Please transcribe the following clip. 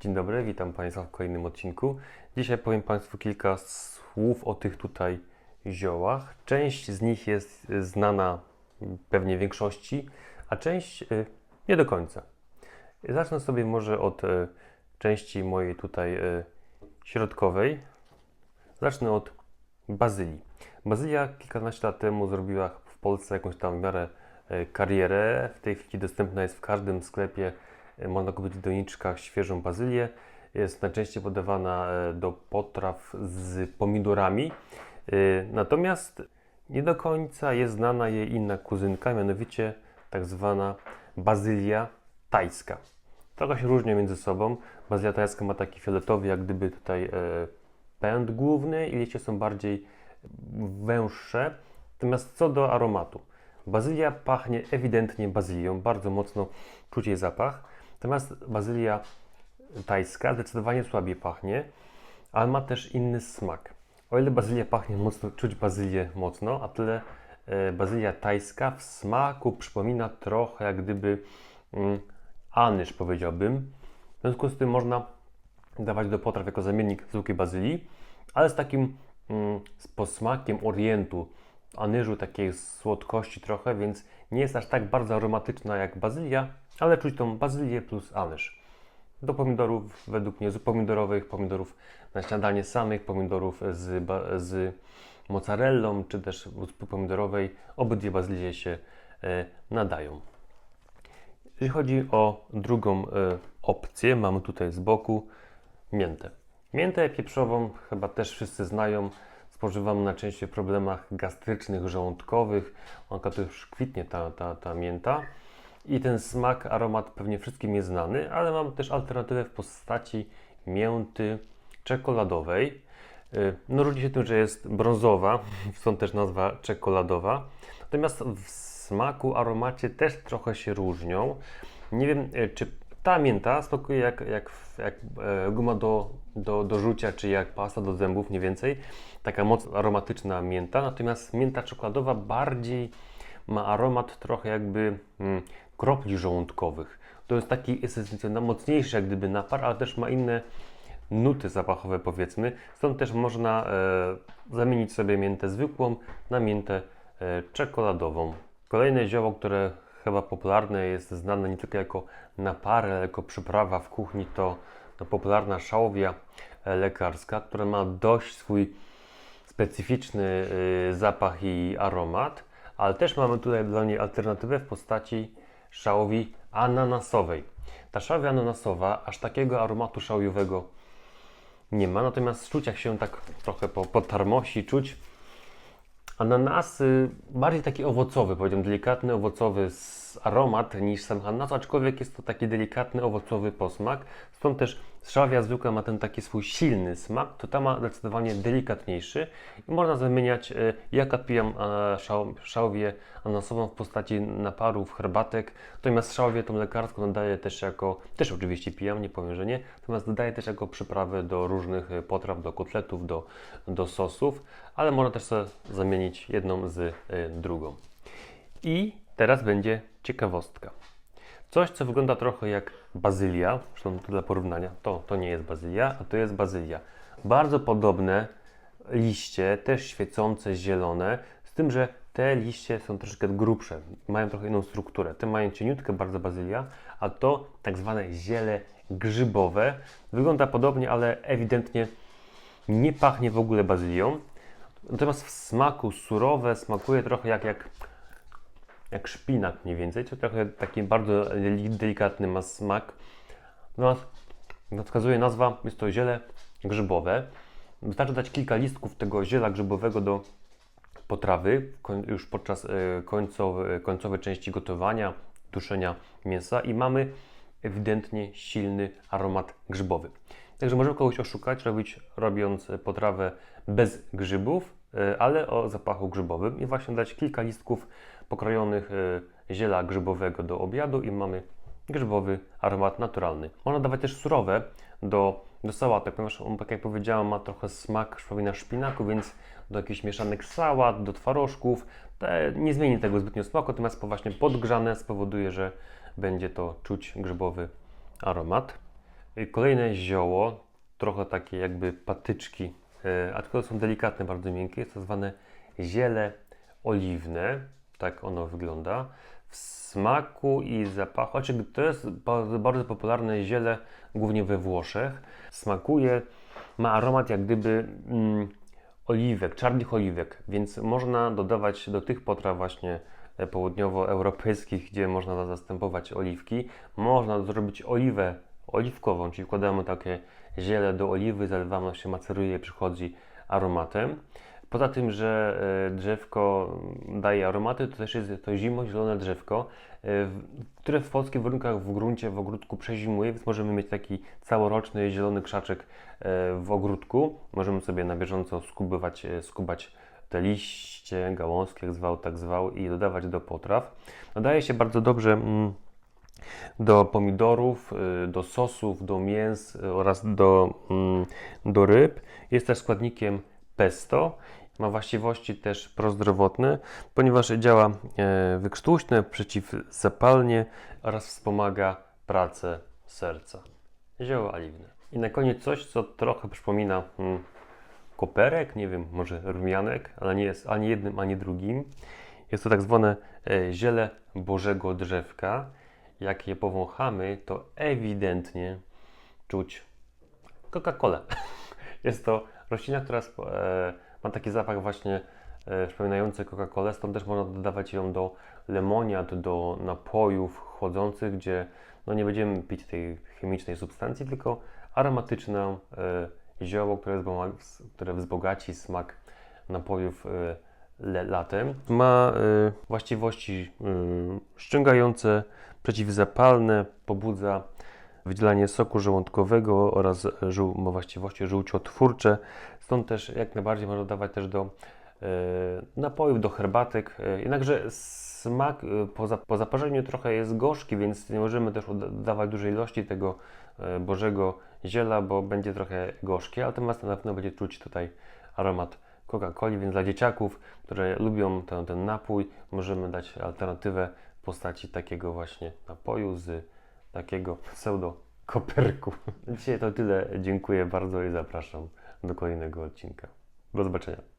Dzień dobry, witam Państwa w kolejnym odcinku. Dzisiaj powiem Państwu kilka słów o tych tutaj ziołach. Część z nich jest znana pewnie większości, a część y, nie do końca. Zacznę sobie może od y, części mojej tutaj y, środkowej. Zacznę od bazylii. Bazylia kilkanaście lat temu zrobiła w Polsce jakąś tam w miarę karierę. W tej chwili dostępna jest w każdym sklepie. Można kupić w doniczkach świeżą bazylię. Jest najczęściej podawana e, do potraw z pomidorami. E, Natomiast nie do końca jest znana jej inna kuzynka, mianowicie tak zwana bazylia tajska. Trochę się różnią między sobą. Bazylia tajska ma taki fioletowy, jak gdyby tutaj e, pęd główny i liście są bardziej węższe. Natomiast co do aromatu, bazylia pachnie ewidentnie bazylią, bardzo mocno czuć jej zapach. Natomiast bazylia tajska zdecydowanie słabiej pachnie, ale ma też inny smak. O ile bazylia pachnie mocno, czuć bazylię mocno, a tyle e, bazylia tajska w smaku przypomina trochę jak gdyby mm, anyż powiedziałbym. W związku z tym można dawać do potraw jako zamiennik zwykłej bazylii, ale z takim mm, z posmakiem orientu, anyżu, takiej słodkości trochę, więc nie jest aż tak bardzo aromatyczna jak bazylia, ale czuć tą bazylię plus anyż. Do pomidorów, według mnie, zup pomidorowych, pomidorów na śniadanie samych, pomidorów z, z mozzarellą, czy też pomidorowej, obydwie bazylie się e, nadają. Jeśli chodzi o drugą e, opcję, mamy tutaj z boku miętę. Miętę pieprzową chyba też wszyscy znają. Spożywamy najczęściej w problemach gastrycznych, żołądkowych. Onka to już kwitnie ta, ta, ta mięta. I ten smak, aromat pewnie wszystkim jest znany, ale mam też alternatywę w postaci mięty czekoladowej. Y, No różni się tym, że jest brązowa, stąd też nazwa czekoladowa. Natomiast w smaku, aromacie też trochę się różnią. Nie wiem, y, czy ta mięta smakuje jak, jak, jak e, guma do, do, do rzucia, czy jak pasta do zębów, mniej więcej. Taka mocno aromatyczna mięta. Natomiast mięta czekoladowa bardziej ma aromat trochę jakby mm, kropli żołądkowych. To jest taki esencjonalny, mocniejszy jak gdyby napar, ale też ma inne nuty zapachowe powiedzmy. Stąd też można e, zamienić sobie miętę zwykłą na miętę e, czekoladową. Kolejne zioło, które chyba popularne jest znane nie tylko jako napar, ale jako przyprawa w kuchni, to, to popularna szałwia e, lekarska, która ma dość swój specyficzny y, zapach i aromat, ale też mamy tutaj dla niej alternatywę w postaci szałwi ananasowej. Ta szałwia ananasowa aż takiego aromatu szałwiowego nie ma, natomiast czuć jak się tak trochę po, po czuć ananasy, bardziej taki owocowy, powiedziałbym, delikatny owocowy aromat niż sam ananas, aczkolwiek jest to taki delikatny owocowy posmak. Stąd też szałwia zwykła ma ten taki swój silny smak, to ta ma zdecydowanie delikatniejszy i można zamieniać, e, jak odpijam e, szał, szałwię ananasową w postaci naparów, herbatek, natomiast szałwię tą lekarską dodaję też jako, też oczywiście pijam, nie powiem, że nie, natomiast dodaję też jako przyprawę do różnych e, potraw, do kotletów, do, do sosów, ale można też sobie zamienić jedną z e, drugą. I teraz będzie ciekawostka. Coś, co wygląda trochę jak bazylia, zresztą dla porównania, to, to nie jest bazylia, a to jest bazylia. Bardzo podobne liście, też świecące, zielone, z tym, że te liście są troszeczkę grubsze, mają trochę inną strukturę. Te mają cieniutkę bardzo bazylia, a to tak zwane ziele grzybowe. Wygląda podobnie, ale ewidentnie nie pachnie w ogóle bazylią. Natomiast w smaku surowe smakuje trochę jak, jak, jak szpinak mniej więcej, czy trochę taki bardzo deli- delikatny ma smak. Natomiast wskazuje nazwa, jest to ziele grzybowe. Wystarczy dać kilka listków tego ziela grzybowego do potrawy już podczas końcowy, końcowej części gotowania, duszenia mięsa i mamy ewidentnie silny aromat grzybowy. Także możemy kogoś oszukać, robić, robiąc potrawę bez grzybów, e, ale o zapachu grzybowym i właśnie dać kilka listków pokrojonych e, ziela grzybowego do obiadu i mamy grzybowy aromat naturalny. Można dawać też surowe do, do sałatek, ponieważ on, tak jak powiedziałem, ma trochę smak szpawina szpinaku, więc do jakichś mieszanych sałat, do twarożków. Te, nie zmieni tego zbytnio smaku, natomiast po właśnie podgrzane spowoduje, że będzie to czuć grzybowy aromat. Kolejne zioło, trochę takie jakby patyczki, e, a tylko są delikatne, bardzo miękkie, jest to zwane ziele oliwne. Tak ono wygląda. W smaku i zapachu, znaczy to jest bardzo, popularne ziele, głównie we Włoszech. Smakuje, ma aromat jak gdyby mm, oliwek, czarnych oliwek, więc można dodawać do tych potraw właśnie e, południowoeuropejskich, gdzie można zastępować oliwki. Można zrobić oliwę oliwkową, czyli wkładamy takie ziele do oliwy, zalewamy, się maceruje przychodzi aromatem. Poza tym, że e, drzewko daje aromaty, to też jest to zimozielone drzewko, e, które w polskich warunkach w gruncie, w ogródku przezimuje, więc możemy mieć taki całoroczny zielony krzaczek e, w ogródku. Możemy sobie na bieżąco skubywać, skubać te liście, gałązki, jak zwał, tak zwał, i dodawać do potraw. Nadaje się bardzo dobrze mm, do pomidorów, do sosów, do mięs oraz do, mm, do ryb. Jest też składnikiem pesto. Ma właściwości też prozdrowotne, ponieważ działa e, wykrztuśne, przeciwzapalnie oraz wspomaga pracę serca. Zioło oliwne. I na koniec coś, co trochę przypomina mm, koperek, nie wiem, może rumianek, ale nie jest ani jednym, ani drugim. Jest to tak zwane e, ziele Bożego Drzewka. Jak je powąchamy, to ewidentnie czuć Coca-Colę. Jest to roślina, która e, ma taki zapach właśnie e, przypominający Coca-Colę, stąd też można dodawać ją do lemoniad, do napojów chłodzących, gdzie no nie będziemy pić tej chemicznej substancji, tylko aromatyczne e, zioło, które, które wzbogaci smak napojów latem. Ma właściwości ściągające, przeciwzapalne, pobudza wydzielanie soku żołądkowego oraz żół, ma właściwości żółciotwórcze. Stąd też jak najbardziej można dodawać też do e, napojów, do herbatek. E, jednakże smak e, po, za, po zaparzeniu trochę jest gorzki, więc nie możemy też dodawać dużej ilości tego e, bożego ziela, bo będzie trochę gorzkie, natomiast na pewno będzie czuć tutaj aromat Coca-Coli, więc dla dzieciaków, które lubią ten, ten napój, możemy dać alternatywę w postaci takiego właśnie napoju z takiego pseudo koperku. Dzisiaj to tyle. Dziękuję bardzo i zapraszam do kolejnego odcinka. Do zobaczenia.